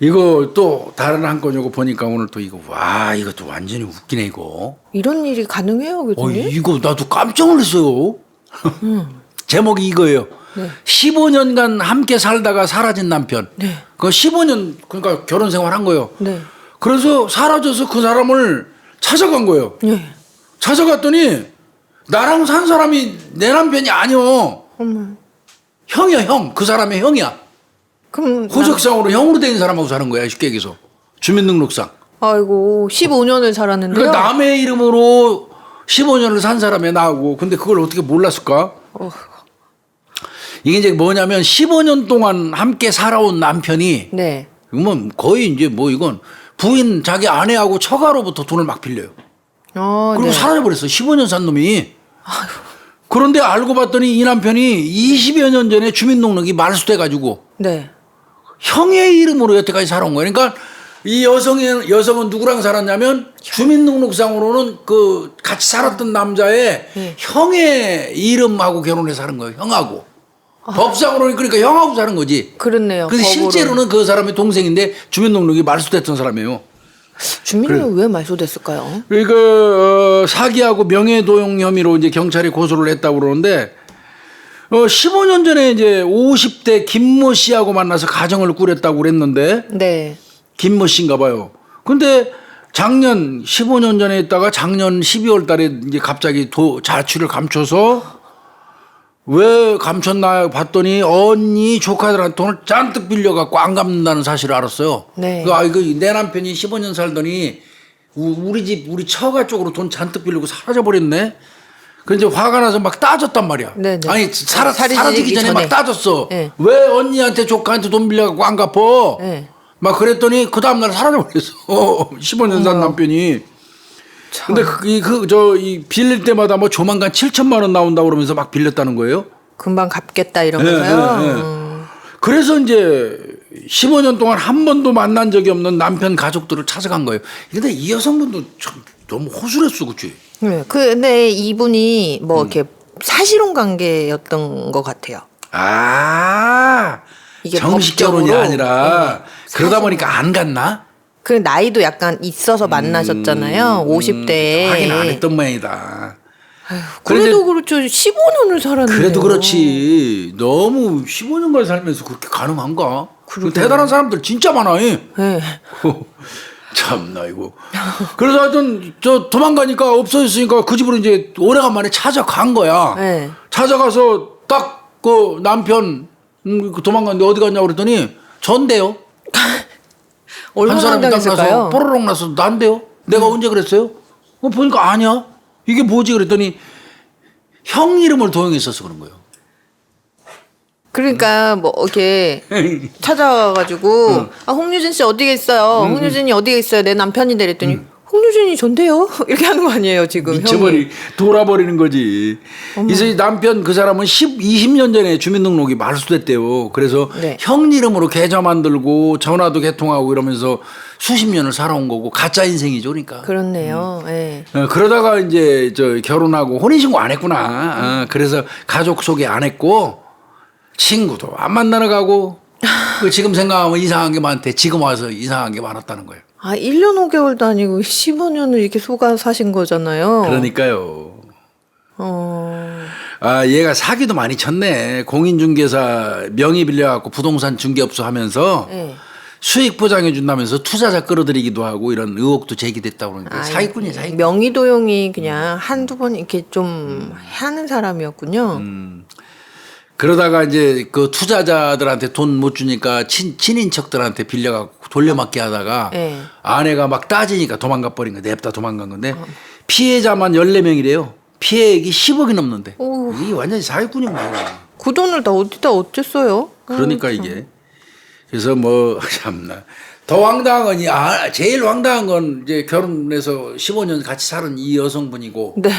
이거 또 다른 한건 요거 보니까 오늘 또 이거 와 이것도 완전히 웃기네 이거. 이런 일이 가능해요, 어 교수님? 이거 나도 깜짝 놀랐어요. 제목이 이거예요. 네. 15년간 함께 살다가 사라진 남편. 네. 그 15년 그러니까 결혼 생활한 거예요. 네. 그래서 사라져서 그 사람을 찾아간 거예요. 네. 찾아갔더니 나랑 산 사람이 내 남편이 아니요. 어머. 형이야 형. 그 사람의 형이야. 그럼 호적상으로 형으로 된 사람하고 사는 거야 쉽게 얘기해서. 주민등록상. 나- 아이고 15년을 살았는데요. 그러니까 남의 이름으로 15년을 산 사람이 나오고 근데 그걸 어떻게 몰랐을까? 어. 이게 이제 뭐냐면 15년 동안 함께 살아온 남편이 네. 이건 거의 이제 뭐 이건 부인 자기 아내하고 처가로부터 돈을 막 빌려요. 어, 그리고 네. 사라져 버렸어. 15년 산 놈이. 그런데 알고 봤더니 이 남편이 20여 년 전에 주민등록이 말소돼 가지고 네. 형의 이름으로 여태까지 살아온 거예요. 그러니까 이 여성의 여성은 누구랑 살았냐면 주민등록상으로는 그 같이 살았던 남자의 네. 형의 이름하고 결혼해서 사는 거예요. 형하고. 법상으로는 그러니까 형하고 사는 거지. 그렇네요. 근데 법으로. 실제로는 그 사람의 동생인데 주민등록이 말소됐던 사람이에요. 주민등록 왜 말소됐을까요? 그러니까 어, 사기하고 명예도용 혐의로 이제 경찰이 고소를 했다고 그러는데 어, 15년 전에 이제 50대 김모 씨하고 만나서 가정을 꾸렸다고 그랬는데 네. 김모 씨인가 봐요. 근데 작년 15년 전에 있다가 작년 12월 달에 이제 갑자기 도, 자취를 감춰서 왜 감췄나 봤더니 언니 조카들한테 돈을 잔뜩 빌려갖고 안 갚는다는 사실을 알았어요. 네. 그, 아, 이거 내 남편이 15년 살더니 우- 우리 집, 우리 처가 쪽으로 돈 잔뜩 빌리고 사라져버렸네? 그 이제 화가 나서 막 따졌단 말이야. 네, 네. 아니, 살아, 사라지기 사라지기 전에, 막 전에. 따졌어. 네. 왜 언니한테 조카한테 돈 빌려갖고 안 갚어? 네. 막 그랬더니 그 다음날 사라져버렸어. 15년 산 남편이. 근데 그, 이, 그, 저, 이 빌릴 때마다 뭐 조만간 7천만 원 나온다고 그러면서 막 빌렸다는 거예요. 금방 갚겠다 이러면서요. 네, 네, 네. 음. 그래서 이제 15년 동안 한 번도 만난 적이 없는 남편 가족들을 찾아간 거예요. 근데 이 여성분도 참 너무 호술했어, 그치? 네. 근데 이분이 뭐 음. 이렇게 사실혼 관계였던 것 같아요. 아, 이게 정식 결혼이 법적으로? 아니라 네. 그러다 사실- 보니까 안 갔나? 그 나이도 약간 있어서 만나셨잖아요. 50대에. 음, 확인 안 했던 모양이다. 그래도 그렇죠. 15년을 살았는데. 그래도 그렇지. 너무 15년간 살면서 그렇게 가능한가? 그러게요. 대단한 사람들 진짜 많아. 예. 네. 참나 이거. 그래서 하여튼 저 도망가니까 없어졌으니까 그 집으로 이제 오래간만에 찾아간 거야. 네. 찾아가서 딱 그 남편 음, 그 도망갔는데 어디 갔냐고 그랬더니 전데요. 얼마나 한 사람이 딱? 나서 뽀로록 나서 난데요. 내가 언제 그랬어요? 어, 보니까 아니야. 이게 뭐지 그랬더니 형 이름을 도용했어서 그런 거예요. 그러니까 뭐 이렇게 찾아와가지고 아 홍유진 씨 어디 계어요 홍유진이 어디 계어요 내 남편인데 이랬더니 홍유진이 전데요? 이렇게 하는 거 아니에요 지금 형이. 미쳐버리 돌아버리는 거지. 그래서 이 남편 그 사람은 10, 20년 전에 주민등록이 말소됐대요. 그래서 네. 형 이름으로 계좌 만들고 전화도 개통하고 이러면서 수십 년을 살아온 거고 가짜 인생이죠, 그러니까. 그렇네요. 예. 어, 그러다가 이제 저 결혼하고 혼인신고 안 했구나. 어, 그래서 가족 소개 안 했고 친구도 안 만나러 가고 그 지금 생각하면 이상한 게 많대. 지금 와서 이상한 게 많았다는 거예요. 아 1년 5개월도 아니고 15년을 이렇게 속아 사신 거잖아요. 그러니까요. 어. 아, 얘가 사기도 많이 쳤네. 공인중개사 명의 빌려갖고 부동산 중개업소 하면서 예. 수익 보장해 준다면서 투자자 끌어들이기도 하고 이런 의혹도 제기됐다고 그러는데 아, 사기꾼이야, 사기꾼. 명의 도용이 그냥 한두 번 이렇게 좀 하는 사람이었군요. 음. 그러다가 이제 그 투자자들한테 돈 못 주니까 친, 친인척들한테 빌려갖고 돌려막기 하다가 예. 아내가 막 따지니까 도망가 버린 거 냅다 도망간 건데 피해자만 14명이래요. 피해액이 10억이 넘는데. 오. 이게 완전히 사기꾼이구나. 그 돈을 다 어디다 어쨌어요? 그러니까 이게 그래서 뭐 참나 더 황당한 건이 아, 제일 황당한 건 이제 결혼해서 15년 같이 사는 이 여성분이고 네.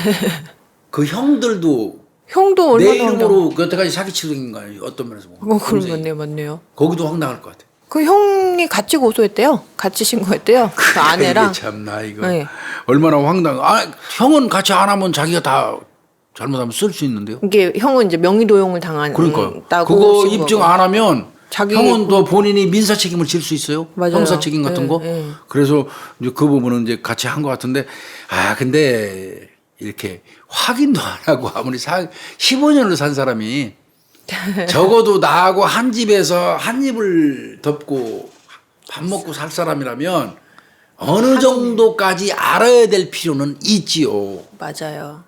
그 형들도 형도 내 얼마나 이름으로 여태까지 사기치는 거예요 어떤 면에서 보면 어, 동생이. 맞네요, 맞네요. 거기도 황당할 것 같아. 그 형이 같이 고소했대요. 같이 신고했대요. 그 아내랑. 참나 이거 네. 얼마나 황당. 아 형은 같이 안 하면 자기가 다 잘못하면 쓸 수 있는데요. 이게 형은 이제 명의 도용을 당한 그러니까 다고 그거 신고하고. 입증 안 하면 자기 형은 또 본인이 민사 책임을 질 수 있어요. 맞아요. 형사 책임 같은 예, 거. 예. 그래서 이제 그 부분은 이제 같이 한 것 같은데 아 근데 이렇게 확인도 안 하고 아무리 사 15년을 산 사람이 적어도 나하고 한 집에서 한 입을 덮고 밥 먹고 살 사람이라면 어느 정도까지 알아야 될 필요는 있지요. 맞아요.